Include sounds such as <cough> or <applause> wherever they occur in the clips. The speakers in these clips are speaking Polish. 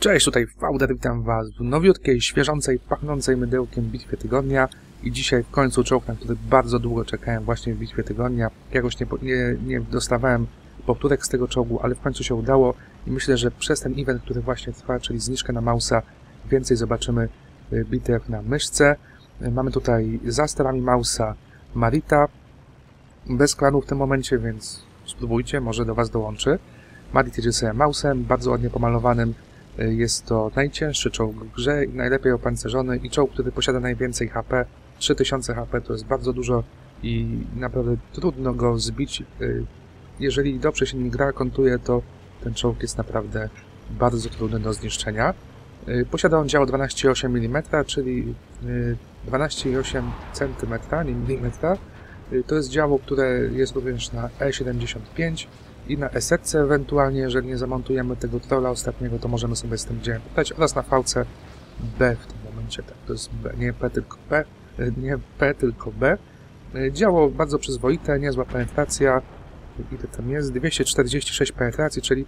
Cześć, tutaj Fauder, witam was w nowiutkiej, świeżącej, pachnącej mydełkiem bitwie tygodnia i dzisiaj w końcu czołg, na który bardzo długo czekałem właśnie w bitwie tygodnia. Jakoś nie, nie, nie dostawałem powtórek z tego czołgu, ale w końcu się udało i myślę, że przez ten event, który właśnie trwa, czyli zniżkę na Mausa, więcej zobaczymy y, bitew na myszce. Y, Mamy tutaj za sterami Mausa Marita, bez klanu w tym momencie, więc spróbujcie, może do was dołączy. Marit jedzie sobie Mausem, bardzo ładnie pomalowanym, jest to najcięższy czołg w grze najlepiej opancerzony i czołg, który posiada najwięcej HP. 3000 HP to jest bardzo dużo i naprawdę trudno go zbić. Jeżeli dobrze się nim gra, kontuje, to ten czołg jest naprawdę bardzo trudny do zniszczenia. Posiada on działo 12,8 mm, czyli 12,8 cm, nie mm. To jest działo, które jest również na E75 i na SRC ewentualnie, jeżeli nie zamontujemy tego trolla ostatniego, to możemy sobie z tym działem pytać, oraz na VC B w tym momencie, tak, to jest B, nie P, tylko P, nie P, tylko B. Działo bardzo przyzwoite, niezła penetracja, ile tam jest, 246 penetracji, czyli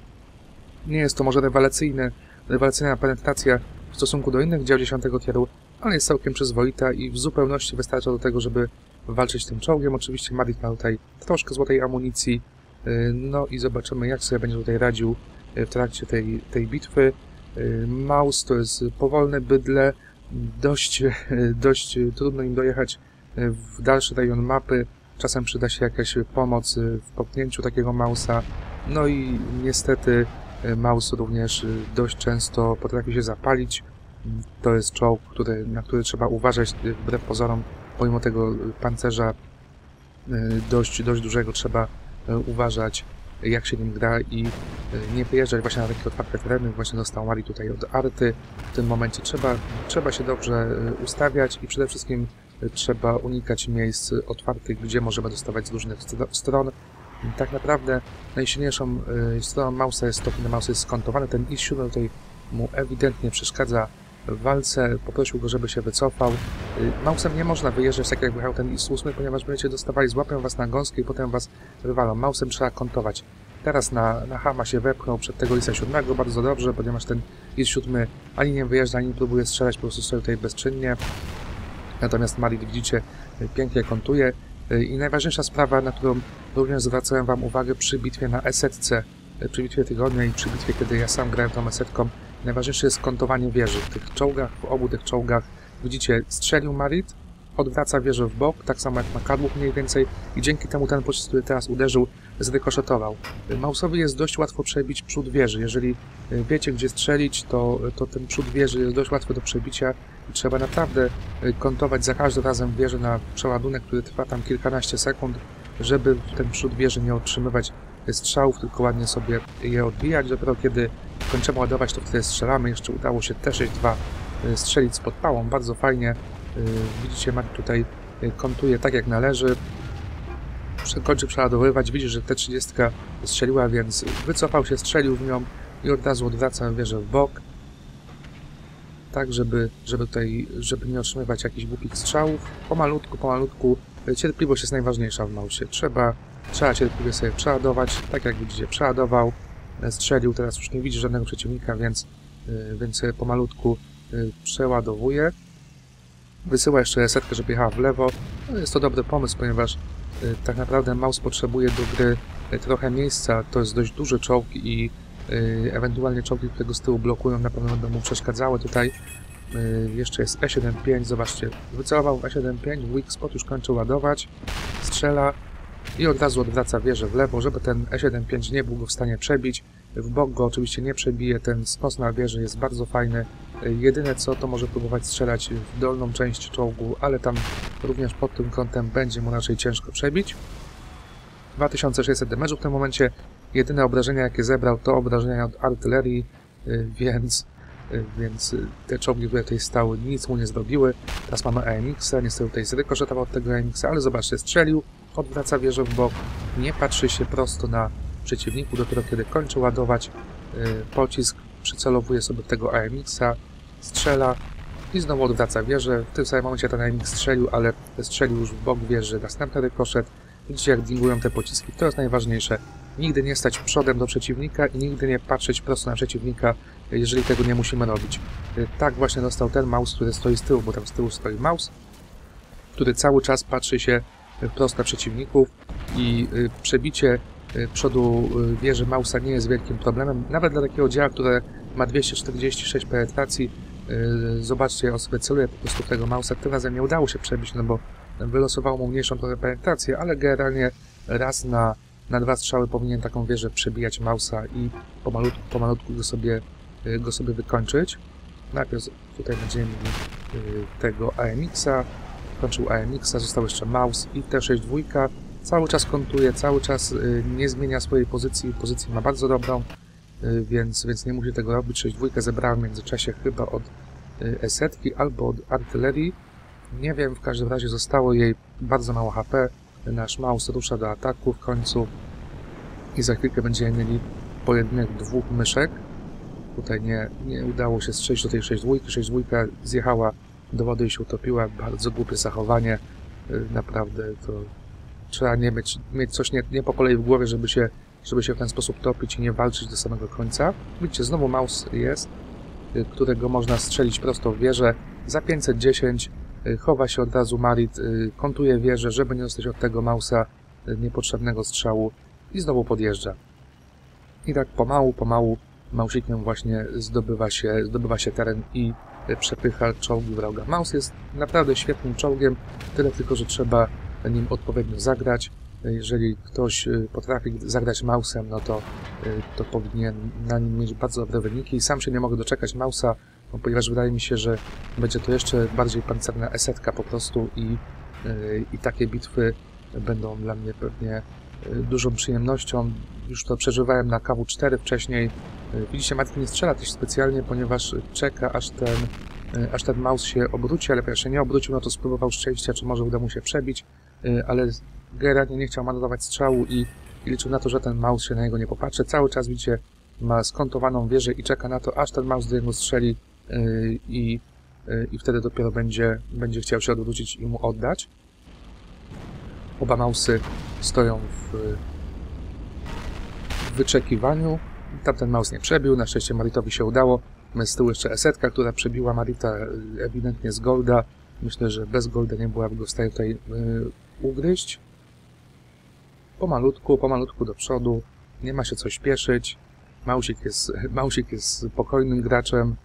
nie jest to może rewelacyjne, rewelacyjna penetracja w stosunku do innych dział 10 tieru, ale jest całkiem przyzwoita i w zupełności wystarcza do tego, żeby walczyć tym czołgiem. Oczywiście Marit ma tutaj troszkę złotej amunicji, no i zobaczymy, jak sobie będzie tutaj radził w trakcie tej, tej bitwy. Maus to jest powolne bydle, dość, dość trudno im dojechać w dalszy rejon mapy. Czasem przyda się jakaś pomoc w popchnięciu takiego Mausa. No i niestety Maus również dość często potrafi się zapalić. To jest czołg, który, na który trzeba uważać wbrew pozorom, pomimo tego pancerza dość, dość dużego trzeba uważać, jak się nim gra i nie wyjeżdżać właśnie na takie otwarte tereny. Właśnie dostał Mari tutaj od Arty. W tym momencie trzeba, trzeba się dobrze ustawiać i przede wszystkim trzeba unikać miejsc otwartych, gdzie możemy dostawać z różnych stron. Tak naprawdę najsilniejszą stroną Mausa jest to, kiedy Maus jest skontowany. Ten i7 tutaj mu ewidentnie przeszkadza w walce, poprosił go, żeby się wycofał. Mausem nie można wyjeżdżać tak jak wyjechał ten IS-8, ponieważ będziecie dostawali, złapią was na gąskę i potem was wywalą. Mausem trzeba kontować. Teraz na, na Hama się wepchnął przed tego IS-7 bardzo dobrze, ponieważ ten IS-7 ani nie wyjeżdża, ani nie próbuje strzelać, po prostu stoi tutaj bezczynnie. Natomiast Marit, widzicie, pięknie kontuje. I najważniejsza sprawa, na którą również zwracałem wam uwagę przy bitwie na Esetce, przy bitwie tygodnia i przy bitwie, kiedy ja sam grałem tą Esetką, Najważniejsze jest kontowanie wieży. W tych czołgach, w obu tych czołgach, widzicie, strzelił Marit, odwraca wieżę w bok, tak samo jak na kadłub mniej więcej i dzięki temu ten pocisk, który teraz uderzył, zrykoszetował. Mausowi jest dość łatwo przebić przód wieży. Jeżeli wiecie, gdzie strzelić, to, to ten przód wieży jest dość łatwy do przebicia i trzeba naprawdę kontować za każdym razem wieżę na przeładunek, który trwa tam kilkanaście sekund, żeby ten przód wieży nie otrzymywać strzałów, tylko ładnie sobie je odbijać. Dopiero kiedy kończymy ładować, to wtedy strzelamy. Jeszcze udało się T-62 strzelić z podpałą, bardzo fajnie. Widzicie, Mac tutaj kontuje tak jak należy. Kończy przeładowywać, widzi, że T-30 strzeliła, więc wycofał się, strzelił w nią i od razu odwraca wieżę w bok. Tak, żeby, żeby tutaj, żeby nie otrzymywać jakichś głupich strzałów. Pomalutku, pomalutku. Cierpliwość jest najważniejsza w mausie. Trzeba, trzeba cierpliwie sobie przeładować, tak jak widzicie, przeładował strzelił, teraz już nie widzi żadnego przeciwnika, więc, więc pomalutku przeładowuje. Wysyła jeszcze setkę, żeby jechała w lewo. No jest to dobry pomysł, ponieważ tak naprawdę Maus potrzebuje do gry trochę miejsca. To jest dość duży czołg i ewentualnie czołgi, które go z tyłu blokują, na pewno będą mu przeszkadzały tutaj. Jeszcze jest E75, zobaczcie, wycelował E75, weak spot już kończy ładować, strzela, i od razu odwraca wieżę w lewo, żeby ten E75 nie był go w stanie przebić. W bok go oczywiście nie przebije, ten skos na wieży jest bardzo fajny. Jedyne co, to może próbować strzelać w dolną część czołgu, ale tam również pod tym kątem będzie mu raczej ciężko przebić. 2600 damage'u w tym momencie. Jedyne obrażenia jakie zebrał to obrażenia od artylerii, więc, więc te czołgi, które tutaj stały, nic mu nie zrobiły. Teraz mamy AMX-a, niestety tutaj zrykoszetował od tego AMX-a, ale zobaczcie, strzelił, odwraca wieżę w bok, nie patrzy się prosto na przeciwniku, dopiero kiedy kończy ładować yy, pocisk, przycelowuje sobie tego AMX-a, strzela i znowu odwraca wieżę. W tym samym momencie ten AMX strzelił, ale strzelił już w bok wieży, następny rykoszet. Widzicie jak dingują te pociski, to jest najważniejsze. nigdy nie stać przodem do przeciwnika i nigdy nie patrzeć prosto na przeciwnika, jeżeli tego nie musimy robić. Tak właśnie dostał ten mouse, który stoi z tyłu, bo tam z tyłu stoi mouse, który cały czas patrzy się wprost na przeciwników i przebicie przodu wieży mausa nie jest wielkim problemem, nawet dla takiego działa, które ma 246 penetracji. Zobaczcie, ja sobie celuję po prostu tego mausa. Tym razem nie udało się przebić, no bo wylosowało mu mniejszą trochę penetrację, ale generalnie raz na, na dwa strzały powinien taką wieżę przebijać mausa i pomalutku, pomalutku go sobie, go sobie wykończyć. Najpierw tutaj będziemy mieli tego AMX-a, kończył AMX-a, został jeszcze mouse i T6 dwójka. Cały czas kontuje, cały czas nie zmienia swojej pozycji, pozycję ma bardzo dobrą, więc, więc nie musi tego robić. 6 dwójkę zebrałem w międzyczasie chyba od esetki albo od artylerii. Nie wiem, w każdym razie zostało jej bardzo mało HP. Nasz mouse rusza do ataku w końcu i za chwilkę będziemy mieli pojedynek dwóch myszek. Tutaj nie, nie udało się strzelić do tej 6-2. 6-2 zjechała do wody się utopiła. Bardzo głupie zachowanie. Naprawdę to trzeba nie mieć, mieć coś nie, nie po kolei w głowie, żeby się, żeby się w ten sposób topić i nie walczyć do samego końca. Widzicie, znowu mouse jest, którego można strzelić prosto w wieżę za 510 Y, chowa się od razu Marit, y, kontuje wieżę, żeby nie dostać od tego Mausa y, niepotrzebnego strzału i znowu podjeżdża. I tak pomału, pomału Mausikiem właśnie zdobywa się, zdobywa się teren i przepycha czołgi wroga. Maus jest naprawdę świetnym czołgiem, tyle tylko, że trzeba nim odpowiednio zagrać. Jeżeli ktoś potrafi zagrać Mausem, no to, to powinien na nim mieć bardzo dobre wyniki. Sam się nie mogę doczekać Mausa ponieważ wydaje mi się, że będzie to jeszcze bardziej pancerna esetka po prostu i, i takie bitwy będą dla mnie pewnie dużą przyjemnością. Już to przeżywałem na KW4 wcześniej. Yy, widzicie, Matki nie strzela też specjalnie, ponieważ czeka aż ten, yy, aż ten mouse się obróci, ale jak się nie obrócił, no to spróbował szczęścia, czy może uda mu się przebić, ale generalnie nie chciał manować strzału i, i liczył na to, że ten mouse się na niego nie popatrzy. Cały czas, widzicie, ma skontowaną wieżę i czeka na to, aż ten mouse do niego strzeli Y, i, y, i wtedy dopiero będzie, będzie chciał się odwrócić i mu oddać. Oba mausy stoją w, wyczekiwaniu. Tamten maus nie przebił, na szczęście Maritowi się udało. Z tyłu jeszcze esetka, która przebiła Marita y, ewidentnie z Golda. Myślę, że bez Golda nie byłaby go w stanie tutaj ugryźć. Pomalutku, pomalutku do przodu. Nie ma się co śpieszyć. Mausik jest, <laughs> Mausik jest spokojnym graczem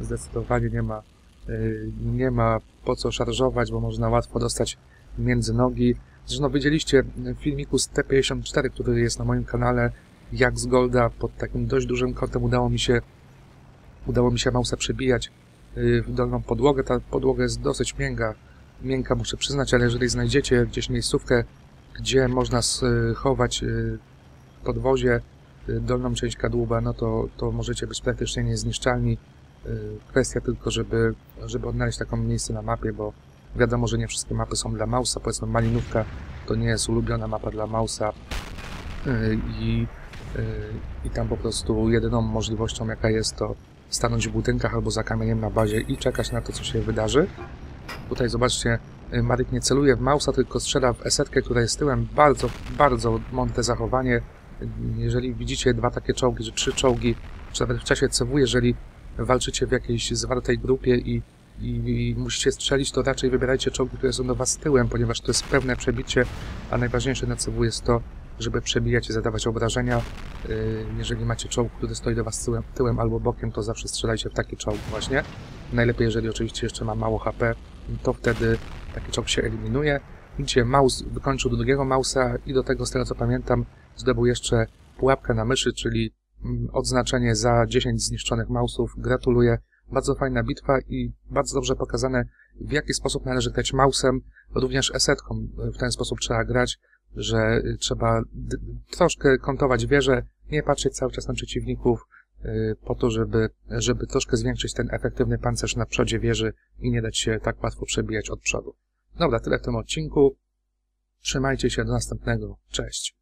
zdecydowanie nie ma, y, nie ma po co szarżować, bo można łatwo dostać między nogi. Zresztą widzieliście w filmiku z T54, który jest na moim kanale, jak z Golda pod takim dość dużym kątem udało mi się udało mi się mausa przebijać y, w dolną podłogę. Ta podłoga jest dosyć miękka, miękka muszę przyznać, ale jeżeli znajdziecie gdzieś miejscówkę, gdzie można schować y, podwozie dolną część kadłuba, no to, to możecie być praktycznie niezniszczalni. Y, kwestia tylko, żeby, żeby odnaleźć taką miejsce na mapie, bo wiadomo, że nie wszystkie mapy są dla Mausa. Powiedzmy, Malinówka to nie jest ulubiona mapa dla Mausa y, i, y, i tam po prostu jedyną możliwością, jaka jest, to stanąć w budynkach albo za kamieniem na bazie i czekać na to, co się wydarzy. Tutaj zobaczcie, Maryk nie celuje w Mausa, tylko strzela w esetkę, która jest tyłem. Bardzo, bardzo mądre zachowanie. Jeżeli widzicie dwa takie czołgi, czy trzy czołgi, czy nawet w czasie CW, jeżeli walczycie w jakiejś zwartej grupie i, i, musicie strzelić, to raczej wybierajcie czołgi, które są do was tyłem, ponieważ to jest pewne przebicie, a najważniejsze na CW jest to, żeby przebijać i zadawać obrażenia. Y, jeżeli macie czołg, który stoi do was tyłem, tyłem albo bokiem, to zawsze strzelajcie w taki czołg właśnie. Najlepiej, jeżeli oczywiście jeszcze ma mało HP, to wtedy taki czołg się eliminuje. Widzicie, mouse wykończył do drugiego mausa i do tego, z tego co pamiętam, zdobył jeszcze pułapkę na myszy, czyli Mm, odznaczenie za 10 zniszczonych mausów. Gratuluję. Bardzo fajna bitwa i bardzo dobrze pokazane, w jaki sposób należy grać mausem, również esetką. W ten sposób trzeba grać, że y, trzeba troszkę kontować wieżę, nie patrzeć cały czas na przeciwników, y, po to, żeby, żeby troszkę zwiększyć ten efektywny pancerz na przodzie wieży i nie dać się tak łatwo przebijać od przodu. Dobra, tyle w tym odcinku. Trzymajcie się, do następnego. Cześć.